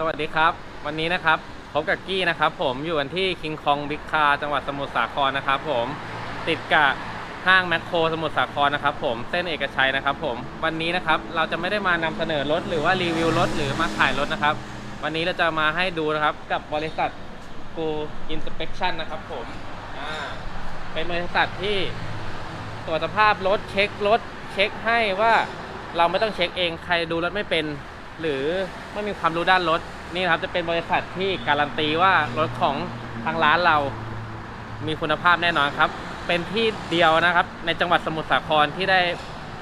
สวัสดีครับ วันนี้นะครับพบกับกี้นะครับ ผมอยู่กันที่คิงคองบิ๊กคาจังหวัดสมุทรสาครนะครับ ผมติดกับห้างแมคโครสมุทรสาครนะครับ ผมเส้นเอกชัยนะครับ ผมวันนี้นะครับเราจะไม่ได้มานำเสนอรถหรือว่ารีวิวรถหรือมาขายรถนะครับ วันนี้เราจะมาให้ดูนะครับกับบริษัทกูอินสเป t ชั่นนะครับ ผมเป็นบริษัทที่ตรวจสภาพรถเช็ครถเช็คให้ว่าเราไม่ต้องเช็คเองใครดูรถไม่เป็น หรือไม่มีความรู้ด้านรถนี่นะครับจะเป็นบริษัทที่การันตีว่ารถของทางร้านเรามีคุณภาพแน่นอนครับ เป็นที่เดียวนะครับ ในจังหวัดสมุทรสาครที่ได้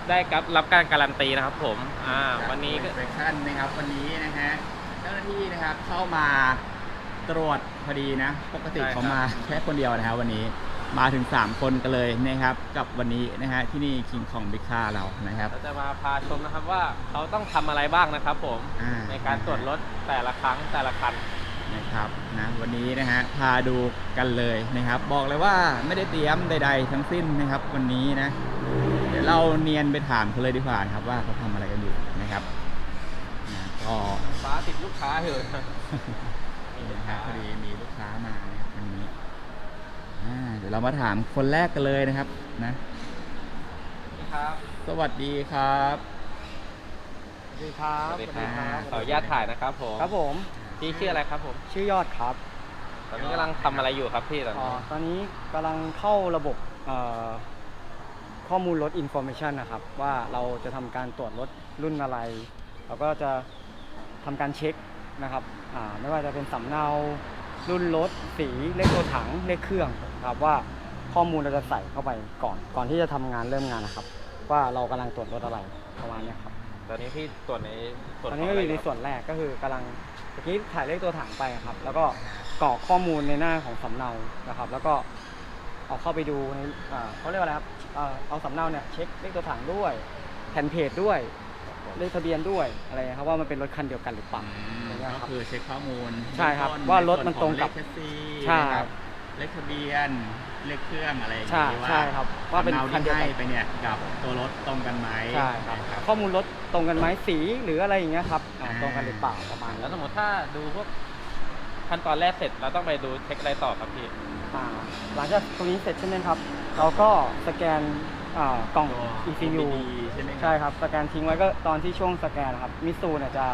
ได้รับรับการการันตีนะครับผมอ่าวันนี้ก็เฟชั่นนะครับวันนี้นะฮะเจ้าหน้าที่นะครับเข้ามาตรวจพอดีนะ ปกติเขามาแค่คนเดียวนะครับวันนี้ มาถึง 3 คนกันเลยนะครับกับวันนี้นะฮะที่นี่คิงของบิ๊กคาเรานะครับ เราจะมาพาชมนะครับว่าเขาต้องทำอะไรบ้างนะครับผม อ่า ในการตรวจรถแต่ละครั้งแต่ละคัน นะครับนะวันนี้นะฮะพาดูกันเลยนะครับ บอกเลยว่าไม่ได้เตรียมใด ๆ ทั้งสิ้นนะครับ วันนี้นะ เดี๋ยวเราเนียนไปถามเขาเลยดีกว่านะครับว่าเขาทำอะไรกันอยู่นะครับนะก็ ฟ้าติดลูกค้าเหอะ นี่นะฮะพอดีมีลูกค้ามานะครับวันนี้อ่าเดี๋ยวเรามาถามคนแรกกันเลยนะครับนะ ครับ สวัสดีครับ สวัสดีครับสวัสดีครับขออนุญาตถ่ายนะครับผมครับผมพี่ชื่ออะไรครับผม ชื่อยอดครับตอนนี้กำลังทำอะไรอยู่ครับพี่ตอนอ๋อนี้ตอนนี้กำลังเข้าระบบเอ่อข้อมูลรถ information นะครับ ว่าเราจะทำการตรวจรถรุ่นอะไร เราก็จะทำการเช็คนะครับอ่าไม่ว่าจะเป็นสำเนารุ่นรถ สีเลขตัวถังเลขเครื่อง ครับว่าข้อมูลเราจะใส่เข้าไปก่อนก่อนที่จะทำงานเริ่มงานนะครับ ว่าเรากำลังตรวจรถอะไรประมาณเนี้ยครับ ตอนนี้พี่ตรวจในส่วนตอนนี้ก็อยู่ในส่วนแรกก็คือกำลังเมื่อกี้ถ่ายเลขตัวถังไปครับ แล้วก็กรอกข้อมูลในหน้าของสำเนานะครับ แล้วก็เอาเข้าไปดูในอ่าเขาเรียกว่าอะไรครับเอ่อเอาสำเนาเนี่ยเช็คเลขตัวถังด้วยแผ่นเพจด้วยเลขทะเบียนด้วยอะไรนะครับว่ามันเป็นรถคันเดียวกันหรือเปล่าอย่างเงี้ยคก็รับคือเช็คข้อมูลใช่ครับเบื้องต้นว่ารถมันตรงกับใส่วนของเลขแท็กซี่ใช่นะครับ เลขทะเบียน เลขเครื่องอะไรอย่างใช่งี้ว่าใช่ครับว่าเป็นสำเนาคันที่เดียวกัให้นไปเนี่ยกับตัวรถตรงกันไหมใช่ครับ นะ ข้อมูลรถตรงกันไหมสีหรืออะไรอย่างเงี้ยครับอ่าอ่า ตรงกันหรือเปล่าประมาณแล้นั้วนสมมติถ้าดูพวกขั้นตอนแรกเสร็จเราต้องไปดูเช็คอะไรต่อครับพี่อ่าหลังจากตรงนี้เสร็จใช่ไหมครับ เราก็สแกนอ่ากล่อง ตัว ECU OBD ใช่ไหมครับใช่ครับ สแกนทิ้งไว้ก็ตอนที่ช่วงสแกนนะครับมิสูเนี่ยจะ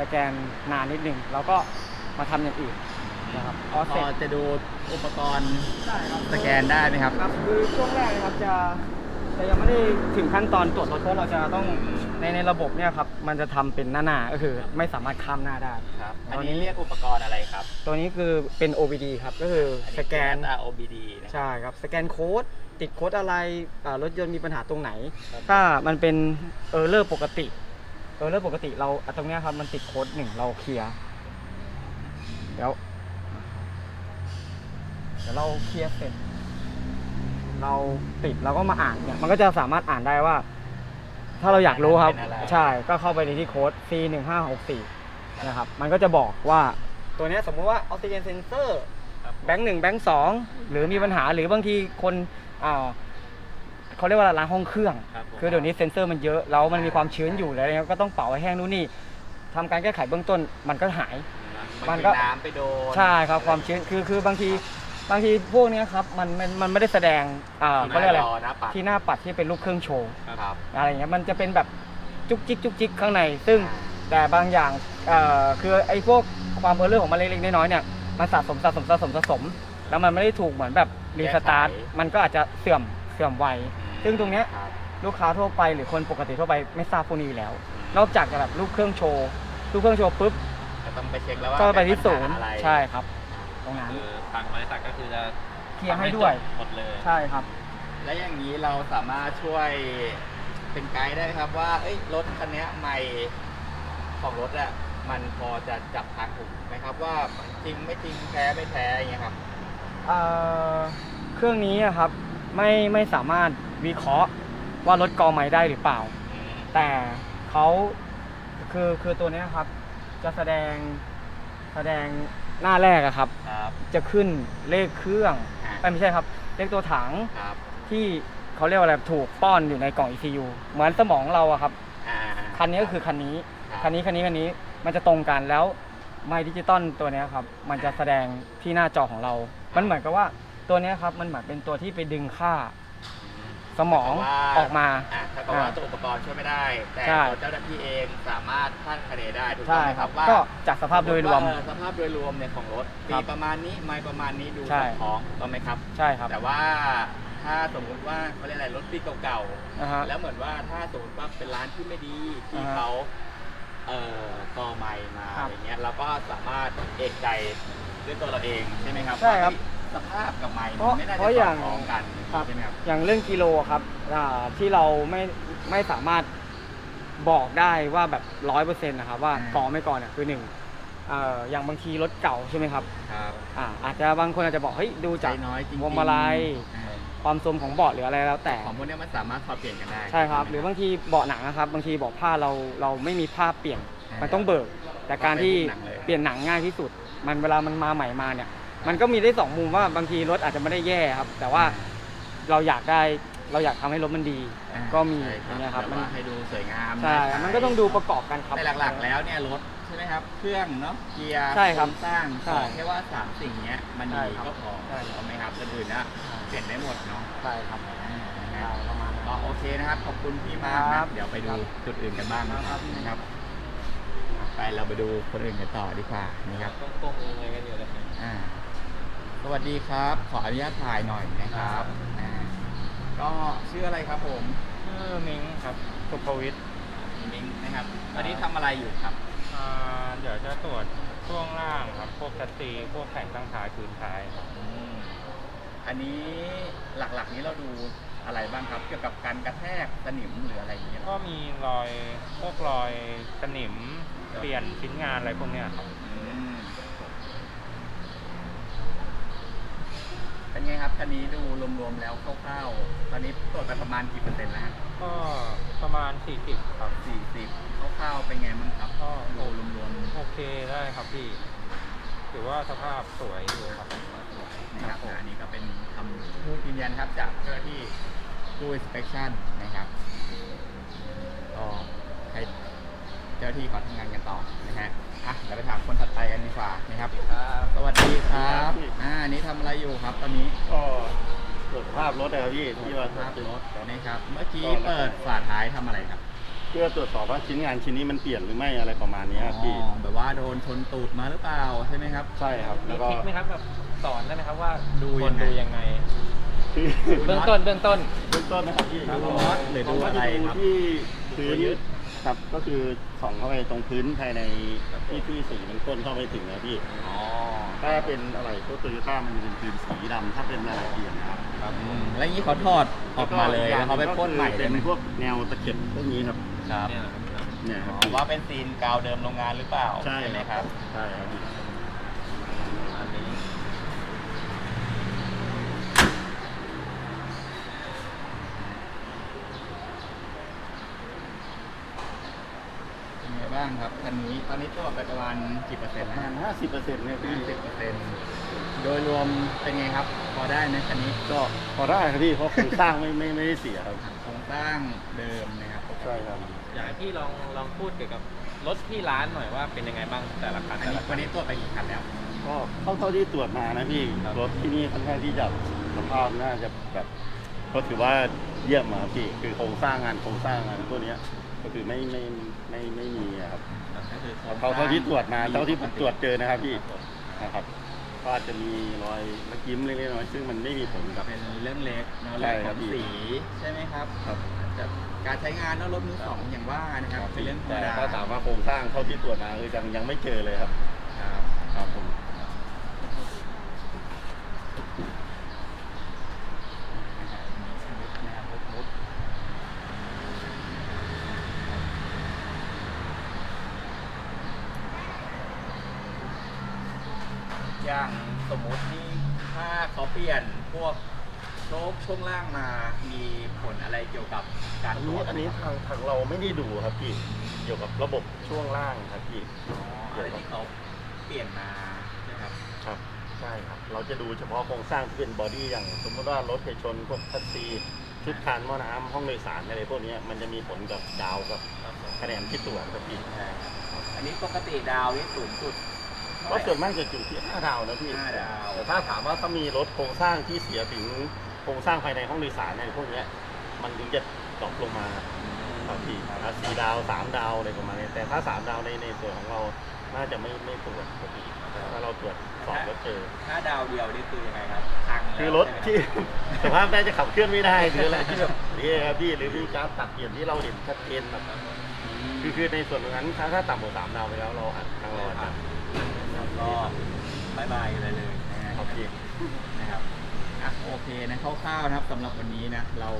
สแกนนานนิดนึงแล้วก็มาทำอย่างอื่น นะครับพอพเสร็อจจะดูอุปกรณ์ได้ครับสแกนได้ไหมครับ ครับคือช่วงแรกนะครับจะจะยังไม่ได้ถึงขั้นตอนตรวจรถเพราะเราจะต้องในในระบบเนี่ยครับมันจะทำเป็นหน้าๆก็คือไม่สามารถข้ามหน้าได้ ครับตอันอนนี้นี้เรียกอุปกรณ์อะไรครับตัวนี้คือเป็น OBD ครับก็คือสแกน อั OBD นะใช่ครับ สแกนโค้ด ติดโค้ดอะไรอ่ารถยนต์มีปัญหาตรงไหน ครับ ถ้ามันเป็นเออร์เลอร์ปกติ เออร์เลอร์ปกติเราอะตรงเนี้ยครับ มันติดโค้ดหนึ่งเราเคลียร์เดี๋ยว เดี๋ยวเราเคลียร์เสร็จ เราติดเราก็มาอ่านเนี่ยมันก็จะสามารถอ่านได้ว่า ถ้าเราอยากรู้ครับ เป็นอะไร ใช่ก็เข้าไปในที่โค้ด C 1 5 6 4นะครับ มันก็จะบอกว่าตัวเนี้ยสมมุติว่าออกซิเจนเซนเซอร์ ครับแบงค์หนึ่งแบงค์สองหรือมีปัญหาหรือบางทีคนอ่าเขาเรียกว่าล้างห้องเครื่องครับผมคือเดี๋ยวนี้เซ็นเซอร์มันเยอะแล้วมันมีความชื้นอยู่แล้วนะครับก็ต้องเป่าให้แห้งนู่นนี่ทำการแก้ไขเบื้องต้นมันก็หาย มัมันนก็ก็ น้ำไปโดนใช่ครับความชื้นคือคือบางที บางทีพวกเนี้ยครับมันมันมันไม่ได้แสดงอ่าเขาเรียกอะไรนะปัดที่หน้าปัดที่เป็นรูปเครื่องโชว์ครับอะไรอย่างเงี้ยมันจะเป็นแบบจุกจิกจุกจิกข้างใน ซึ่งแต่บางอย่างเอ่อคือไอ้พวกความเออร์เลอร์ของมันเล็กๆน้อยๆเนี่ยมันสะสมสะสมสะสมสะสม แล้วมันไม่ได้ถูกเหมือนแบบรีสตาร์ทมันก็อาจจะเสื่อมเสื่อมไวซึ่งตรงเนี้ยครับลูกค้าทั่วไปหรือคนปกติทั่วไปไม่ทราบพวกนี้อยู่แล้ว นอกจากจะแบบรูปเครื่องโชว์รูปเครื่องโชว์ปุ๊บก็ต้องไปเช็คแล้วว่าก็ไปที่ศูนย์เป็ปัญหาอะไรใช่ครับ ตรงนั้น คือทางบริษัทก็คือจะเคลียร์ให้ด้วยหมดเลย ใช่ครับ และอย่างนี้เราสามารถช่วยเป็นไกด์ได้ไหมครับว่าเอ้ยรถคันเนี้ยใหม่ของรถอะมันพอจะจับทางถูกไหมครับว่าจริงไม่จริงแท้ไม่แท้อย่างเงี้ยครับ เอ่อเครื่องนี้อะครับไม่ไม่สามารถวิเคราะห์ว่ารถกอไม้ได้หรือเปล่า แต่เขาคือคือตัวเนี้ยครับ จะแสดงแสดง หน้าแรกอะครับ ครับ จะขึ้นเลขเครื่องอ่า เอ้ยไม่ใช่ครับ เลขตัวถังครับที่เขาเรียกว่าอะไรถูกป้อนอยู่ในกล่อง ECU เหมือนสมองเราอะครับ อ่าคันนี้ก็คือคันนี้รับคันนี้คันนี้คันนี้มันจะตรงกันแล้วไมค์ดิจิตอลตัวเนี้ยครับ มันจะแสดงที่หน้าจอของเรา มันเหมือนกับว่าตัวเนี้ยครับ มันเหมือนเป็นตัวที่ไปดึงค่า สมองออกมาอะถ้ากับว่าตัวอุปกรณ์ช่วยไม่ได้ แต่ใช่ตัวเจ้าหน้าที่เองสามารถคาดคะเนได้ถูกต้อใช่งไหมคครัรับบว่าก็จากสภาพโดยรวมเออสภาพโดยรวมเนี่ยของรถครัปีบประมาณนี้ไม่ประมาณนี้ดูใช่สอดคล้องต้องไหมครับ ใช่ครับ แต่ว่าถ้าสมมุติว่าเขาเรียกอะไรรถปีเก่านะฮะๆแล้วเหมือนว่าถ้าสมมติว่าเป็นร้านที่ไม่ดีที่อ่าฮะเขาเอ่อต่อไมค์มาครัอะบไรเงี้ยเราก็สามารถเอกใจด้วยตัวเราเองใช่ไหมครับใช่ครับว่าเฮ้ย สภาพกับไมค์เพราะมันไม่น่าเพจะราะสออย่างดคล้องกันครับใช่ไหมครับอย่างเรื่องกิโลครับอ่าที่เราไม่ไม่สามารถบอกได้ว่าแบบร้อยเปอร์เซ็นต์นะครับว่าอ่าก่อไม่ก่อนเนี่ยคือหนึ่งเอ่ออย่างบางทีรถเก่าใช่ไหมครับครับอ่าอาจจะบางคนอาจจะบอกเฮ้ยดูใจจากน้อยจริงๆพวงมาลัยอ่าความทรงของเบาะหรืออะไรแล้วแต่ ของพวกเนี้ยมันสามารถถอดเปลี่ยนกันได้ใช่ครับไหมหรือบางทีเบาะหนังนะครับ บางทีเบาะผ้าเราเราไม่มีผ้าเปลี่ยนอ่ามัมันต้องเบิก แต่การที่ก็ไปบุกหนังเลยเปลี่ยนหนังง่ายที่สุด มันเวลามันมาใหม่มาเนี่ย มันก็มีได้สองมุมว่าบางทีรถอาจจะไม่ได้แย่ครับ แต่ว่าเราอยากได้เราอยากทำให้รถมันดี อ่าก็มีใช่อย่างเงี้ยครับแบบมันว่าให้ดูสวยงามใช่ามันก็ต้องดูประกอบกันครับ แต่หลักๆแล้วเนี่ยรถใช่ไหมครับ เครื่องเนาะเกียร์ใช่ครับโงสร้างใช่ขอแค่ว่าสามสิ่งเนี้ยมันใช่ดีครับก็พอใช่ครับถูกไหมครับอื่นๆนะเปลี่ยนได้หมดเนาะใช่ครับอ่านะใช่ครับ ประมาณนั้น ก็โอเคนะครับ ขอบคุณพี่มากครันะบเดี๋ยวไปดูจุดอื่นกันบ้างนะคครัรับบนะครับ ไปเราไปดูคนอื่นกันต่อดีกว่านะครับ ต้องตรงยังไงกันอยู่เลย อ่า สวัสดีครับ ขออนุญาตถ่ายหน่อยนะครับอ่าก็ชื่ออะไรครับผมชื่อมิงครับสุภวิทย์มิงนะครับ ตอนนี้ทำอะไรอยู่ครับ อ่าเดี๋ยวจะตรวจช่วงล่างครับ พวกชัดซีพวกแผ่นตั้งท้ายคืนท้ายครับอืมอันนี้หลักๆนี้เราดูอะไรบ้างครับ เกี่ยวกับการกระแทกสนิมหรืออะไรอย่างเงี้ยก็มีรอยพวกรอยสนิมเปลี่ยนชิ้นงานอะไรพวกเนี้ยครับ อืม เป็นไงครับคันนี้ดูรวมๆแล้วคร่าวๆตอนนี้ตรวจไปประมาณกี่เปอร์เซ็นต์แล้วฮะก็ประมาณ 40 ครับ สี่สิบคร่าวๆเป็นไงบ้างครับก็ ดูรวมโอเคได้ครับพี่ถือว่าสภาพสวยอยู่ครับๆนะครับอ่าอันนี้ก็เป็นคำพูดยืนยันครับจากเจ้าหน้าที่ผู้ inspection นะครับก็ให้เจ้าหน้าที่ขอทำงานกันต่อนะฮะอะเดี๋ยวไปถามคนถัดไปกันดีกว่านะครับ สวัสดีครับอ่าอันนี้ทำอะไรอยู่ครับตอนนี้ก็ตรวจสภาพรถนะครับพี่ที่ว่าภาพรถนะครับ เมื่อกี้เปิดฝาท้ายทำอะไรครับเพื่อตรวจสอบว่าชิ้นงานชิ้นนี้มันเปลี่ยนหรือไม่อะไรประมาณเนี้ยครับพี่อ๋อแบบว่าโดนชนตูดมาหรือเปล่าใช่ไหมครับ ใช่ครับ มีแล้วก็ ทริคไหมครับแบบสอนได้ไหมครับว่าดูคยันงไง ดูยังไง คือเบื้องต้นเบื้องต้น เบื้องต้นนะครับพี่ดูรถหรือดูอะไรผมครัก็บจที่พื้น ครับ ก็คือส่องเข้าไปตรงพื้นภายในที่ที่สีมันต้นเข้าไปถึงนะพี่ อ๋อ ถ้าเป็นอะไรพวกโตโยต้ามันจะเป็นพื้นสีดำถ้าเป็นอะไรเปลี่ยนนะครับครับอืมแล้วอย่างนี้เขาทอดออกมาเลยแล้วเขาไปพ่นใหม่ก็ได้คือไหมเป็นพวกแนวตะเข็บพวกนี้ครับครับเนี่ยนะครับ เนี่ยคอ๋รับอว่าเป็นซีนกาวเดิมโรงงานหรือเปล่าใช่ไหมครับ ใช่ครับพี่ อันนี้เป็นไง บ้างครับคันนี้ตอนนี้ตัวจไปประมาณกี่เปอร์เซ็นต์ประนะมาณห้าสิบเปอร์เซ็นต์เนี่ยพี่สิบเปอร์เซ็นต์โดยรวมเป็นไงครับ พอได้ไหมคันนี้ก็พอได้ครับพี่เพราะโครงสร้างไม่ไม่ไม่ได้เสียครับโครงสร้างเดิมนะครับใช่ครับอยากให้พี่ลองลองพูดเกี่ยวกับรถที่ร้านหน่อยว่าเป็นยังไงบ้างแต่ละคันอันแต่นี้ละคัวันนนี้ตัวจไปกี่คันแล้ว ก็เท่าเท่าที่ตรวจมานะพี่ครับรถที่นี่ค่อนข้างที่จะสภาพน่าจะแบบก็ถือว่าเยี่ยมอะครับพี่คือโครงสร้างงานโครงสร้างงานตัวเนี้ยก็คือไม่ไม่ไม่ไม่มีอะ ครับก็คือโคงสเท่าร้งเท่าที่ตรวจมาดีเท่าที่ผมตรวจเจอนะครับพี่ครับผมนะครับก็อาจจะมีรอยมะยิ้มเล็กๆน้อยๆซึ่งมันไม่มีผลกับ เป็นเรื่องเล็กเนอะใช่เรื่องคขรัอบงพี่สีใช่ไหมครับครับ แต่การใช้งานเนอะรถมือสองอย่างว่านะครับเป็นเรื่องธรรมแต่ดาถ้าถามว่าโครงสร้างเท่าที่ตรวจมาคือยังยังไม่เจอเลยครับ ครับ ครับผม อย่างสมมุตินี่ถ้าเขาเปลี่ยนพวกโชคช่วงล่างมามีผลอะไรเกี่ยวกับการอันตรนี้วจอันนี้ทางทางเราไม่ได้ดูครับพี่เกี่ยวกับระบบช่วงล่างครับพี่อ๋ออะไรที่เขาเปลี่ยนมาใช่ไหมครับ ครับใช่ครับ เราจะดูเฉพาะโครงสร้างที่เป็นบอดี้อย่าง สมมติว่ารถไปชนพวกคัสซีชุดคานหม้อน้ำห้องโดยสารอะไรพวกเนี้ยมันจะมีผลกับดาวกับคะแนนที่ตรวจครับพี่ อันนี้ปกติดาวนี่สูงสุด ก็ส่วนมากจะอยู่ที่ห้าดาวนะพี่ห้าดาวแต่ถ้าถามว่าถ้ามีรถโครงสร้างที่เสียถึงโครงสร้างภายในห้องโดยสารเนี่ยพวกเนี้ย มันถึงจะตกลงมาต่อทีนะสี่ดาวสามดาวอะไรประมาณนี้ แต่ถ้าสามดาวในในส่วนของเรา น่าจะไม่ไม่ตรวจปกติถ้าเราตรวจสอบแล้วเจอถ้าดาวเดียวนี่คือยังไงครับพังแล้วคือรถที่สภาพน่าจะขับเคลื่อนไม่ได้หรืออะไรที่แบบนี่ครับพี่หรือมีการตัดเปลี่ยนที่เราเห็นชัดเจนแบบคือคือในส่วนตรงนั้นถ้าถ้าต่ำกว่าสามดาวไปแล้วเราอาจทางเราอาจจะ ก็บายบายเลยเลยนะฮะโอเคนะครับอะโอเคนะคร่าวๆนะครับสำหรับวันนี้นะเรา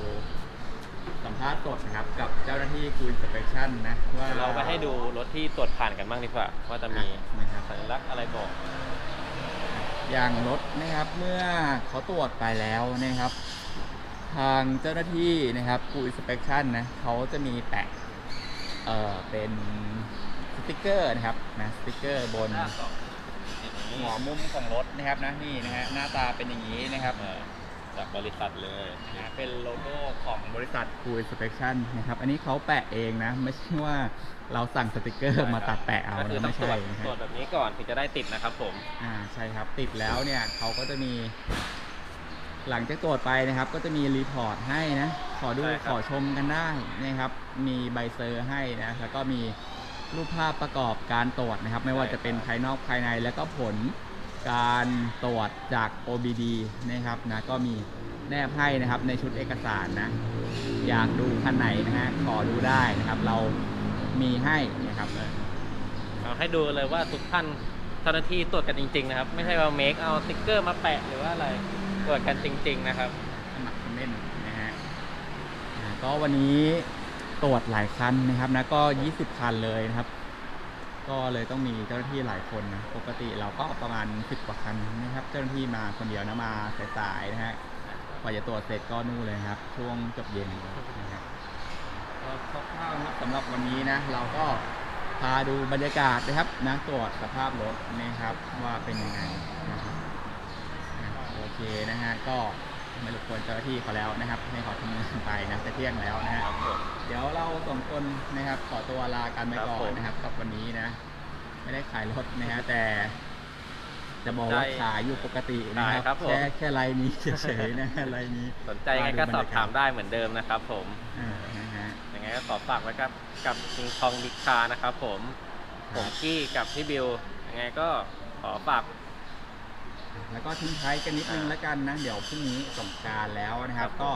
สัมภาษณ์สดนะครับกับเจ้าหน้าที่กูอินสเปคชั่นนะว่าเราไปให้ดูรถที่ตรวจผ่านกันบ้างดีกว่าว่าจะมีนะครับสัญลักษณ์อะไรบอก อย่างรถนะครับเมื่อเขาตรวจไปแล้วนะครับ ทางเจ้าหน้าที่นะครับกูอินสเปคชั่นนะเขาจะมีแปะเอ่อเป็นสติกเกอร์นะครับนะสติกเกอร์บน หัวมุมของรถนะครับนะนี่นะฮะหน้าตาเป็นอย่างนี้นะครับเออจากบริษัทเลยนะเป็นโลโก้ของบริษัท Cool Inspection นะครับ อันนี้เขาแปะเองนะ ไม่ใช่ว่าเราสั่งสติกเกอร์มาตัดแปะเอาก็คือนะต้อไม่งตรใช่วจนะตรวจฮะแบบนี้ก่อนถึงจะได้ติดนะครับผม อ่าใช่ครับ ติดแล้วเนี่ยเขาก็จะมี หลังจากตรวจไปนะครับ ก็จะมีรีพอร์ตให้นะ ขอดูใช่ครับขอชมกันได้นะครับ มีใบเซอร์ให้นะ แล้วก็มี รูปภาพประกอบการตรวจนะครับ ไม่ว่าจะเป็นภายนอกภายในแล้วก็ผลการตรวจจาก OBD นะครับนะก็มีแนบให้นะครับในชุดเอกสารนะ อยากดูคันไหนนะฮะขอดูได้นะครับ เรามีให้นะครับเอาให้ดูเลยว่าทุกท่านเจ้าหน้าที่ตรวจกันจริง ๆ นะครับ ไม่ใช่ว่าเมคเอาสติ๊กเกอร์มาแปะหรือว่าอะไรตรวจกันจริง ๆ นะครับสมัครคอมเมนต์นะฮะอ่าก็วันนี้ ตรวจหลายคันนะครับนะก็ 20 คันเลยนะครับ ก็เลยต้องมีเจ้าหน้าที่หลายคนนะปกติเราก็ประมาณ 10 กว่าคันนะครับ เจ้าหน้าที่มาคนเดียวนะมาสายๆนะฮะกว่าจะตรวจเสร็จก็นู่นเลยครับ ช่วงจบเย็นนะครับก็คร่าวๆนะครับสำหรับวันนี้นะ เราก็พาดูบรรยากาศนะครับนะตรวจสภาพรถนะครับว่าเป็นยังไงนะครับอะโอเคนะฮะก็ ไม่รบกวนเจ้าหน้าที่เขาแล้วนะครับให้เขาทำงานไปนะจะเที่ยงแล้วนะฮะ ครับผม เดี๋ยวเราสองคนนะครับขอตัวลากันไปก่อครับผนมนะครับกับวันนี้นะ ไม่ได้ขายรถนะฮะแต่ จะบอกว่าใช่ขายอยู่ปกตินะคขายครัรับบผม แค่แค่ไลน์นี้เฉยๆนะไลน์นี้สนใจยังไงก็สอบถามได้เหมือนเดิมนะครับผมอ่านะฮะ ยังไงก็ขอฝากไว้กับกับคิงคองบิ๊กคานะครับผม ผมกี้กับพี่บิวยังไงก็ขอฝาก แล้วก็ทิ้งท้ายกันนิดนึงอ่าแล้วกันนะเดี๋ยวพรุ่งนี้สงกรารแล้วนะครับ ครับผม ก็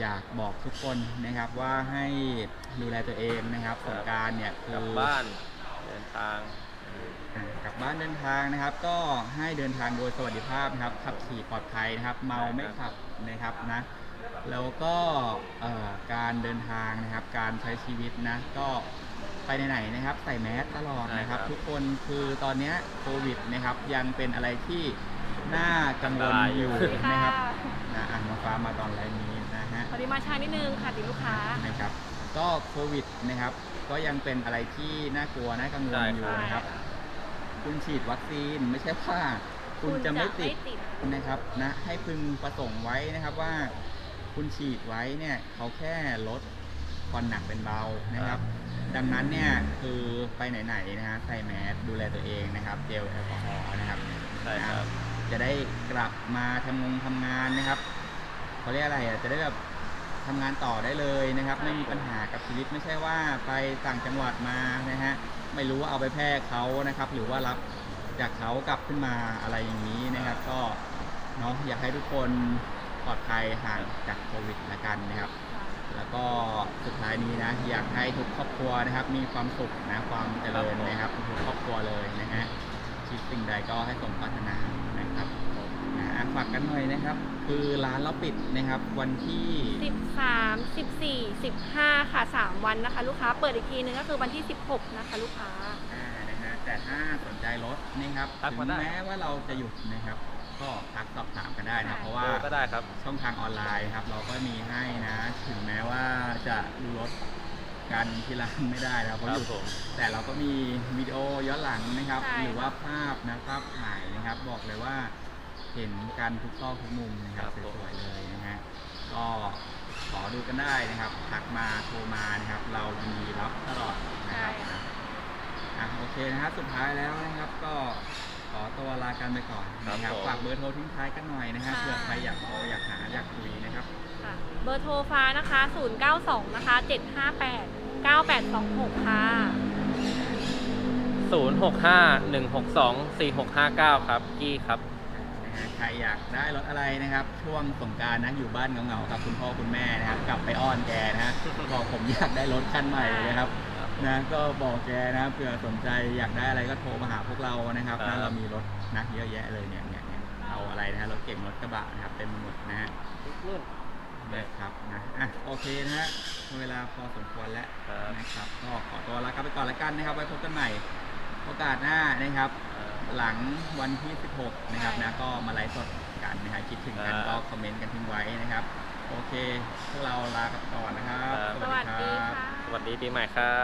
อยากบอกทุกคนนะครับว่าให้ดูแลตัวเองนะครับสงกรารเนี่ยคืกลับอ บ้านเดินทาง อ่ากลับบ้านเดินทางนะครับ ก็ให้เดินทางโดยสวัสดิภาพนะครับขับขี่ปลอดภัยนะครับ เมาไม่ขับนะครับนะ แล้วก็เอ่อการเดินทางนะครับ การใช้ชีวิตนะ ก็ไปไหนๆนะครับ ใส่แมสตลอดนะครับ ใช่ครับ ทุกคนคือตอนเนี้ยโควิดนะครับยังเป็นอะไรที่ น่ากังวลอันตรายออยู่ยู่นะครับนะอะน้องฟ้ามาตอนไรนี้นะฮะ พอดีมาช้านิดนึงค่ะติดลูกค้า นะครับก็โควิดนะครับก็ยังเป็นอะไรที่น่ากลัวน่ากังวลใช่อยู่ครับนะครับ คุณฉีดวัคซีนไม่ใช่ว่าคุณจะไม่ติดติด นะครับนะให้พึงประสงค์ไว้นะครับว่า คุณฉีดไว้เนี่ยเขาแค่ลดความหนักเป็นเบานะครับ ดังนั้นเนี่ยคือไปไหนๆนะฮะใส่แมสดูแลตัวเองนะครับเจลแอลกอฮอล์นะครับใช่ครับ จะได้กลับมาทำงงทำงานนะครับเขาเรียกอะไรอะจะได้แบบทำงานต่อได้เลยนะครับ ไม่มีปัญหากับชีวิตไม่ใช่ว่าไปต่างจังหวัดมานะฮะไม่รู้ว่าเอาไปแพร่เขานะครับ หรือว่ารับจากเขากลับขึ้นมาอะไรอย่างนี้นะครับ ก็เนาะอยากให้ทุกคนปลอดภัยห่างจากโควิดละกันนะครับ แล้วก็สุดท้ายนี้นะอยากให้ทุกครอบครัวนะครับ มีความสุขนะความเจริญนะครับทุกครอบครัวเลยนะฮะคิดสิ่งใดก็ให้สมปรารถนา นะครับนะฝากกันหน่อยนะครับ คือร้านเราปิดนะครับ วันที่ 13 14 15 ค่ะ 3 วันนะคะ ลูกค้าเปิดอีกทีนึงก็คือวันที่ 16 นะคะ ลูกค้าอ่านะฮะแต่ถ้าสนใจรถนะครับทักถึมางได้ แม้ว่าเราจะหยุดนะครับ ก็ทักสอบถามกันได้นะครับ เพราะว่าโทรก็ได้ครับ ช่องทางออนไลน์ครับ เราก็มีให้นะ ถึงแม้ว่าจะดูรถกันที่ร้านไม่ได้นะครับเพราะคหรัยุบดผม แต่เราก็มีวิดีโอย้อนหลังนะครับ ใช่หรือว่าภาพนะภาพถ่ายนะครับ บอกเลยว่า เห็นกันทุกซอกทุกมุมนะครับครับผมสวยๆเลยนะฮะก็ขอดูกันได้นะครับทักมาโทรมานะครับ เรายินดีรับตลอดนะครับใช่ค่ะอะโอเคนะครับสุดท้ายแล้วนะครับก็ขอตัวลากันไปก่อนนะครับผมฝากเบอร์โทรทิ้งท้ายกันหน่อยนะครับค่ะเผื่อใครอยากโทรอยากหาอยากคุยนะครับค่ะเบอร์โทรฟ้านะคะ 092 นะคะ 758 9826 ค่ะ 0651624659 ครับ กี้ครับ นะฮะใครอยากได้รถอะไรนะครับ ช่วงสงกรารนะอยู่บ้านเหงาๆกับคุณพ่อคุณแม่นะครับ กลับไปอ้อนแกนะฮะบอกผมอยากได้รถคันใหม่นะครับนะก็บอกแกนะเผื่อสนใจอยากได้อะไรก็โทรมาหาพวกเรานะครับครันะบเรามีรถนะเยอะแยะเลยเนี่ยเนี่ยเนี่ยเอาอะไรนะฮะรถเก่งรถกระบะนะครับเต็มไปหมดนะฮะรุ่น นะครับนะอะโอเคนะฮะเวลาพอสมควรแล้วครับ นะครับ ก็ขอตัวลากันไปก่อนแล้วกันนะครับ ไว้พบกันใหม่โอกาสหน้านะครับ หลังวันที่ 16 นะครับนะก็มาไลฟ์สดกันนะฮะคิดถึงกันครับก็คอมเมนต์กันทิ้งไว้นะครับ โอเค พวกเราลากันก่อนนะครับครับสวัสดีรับค่ะสวัสดีปีใหม่ครับ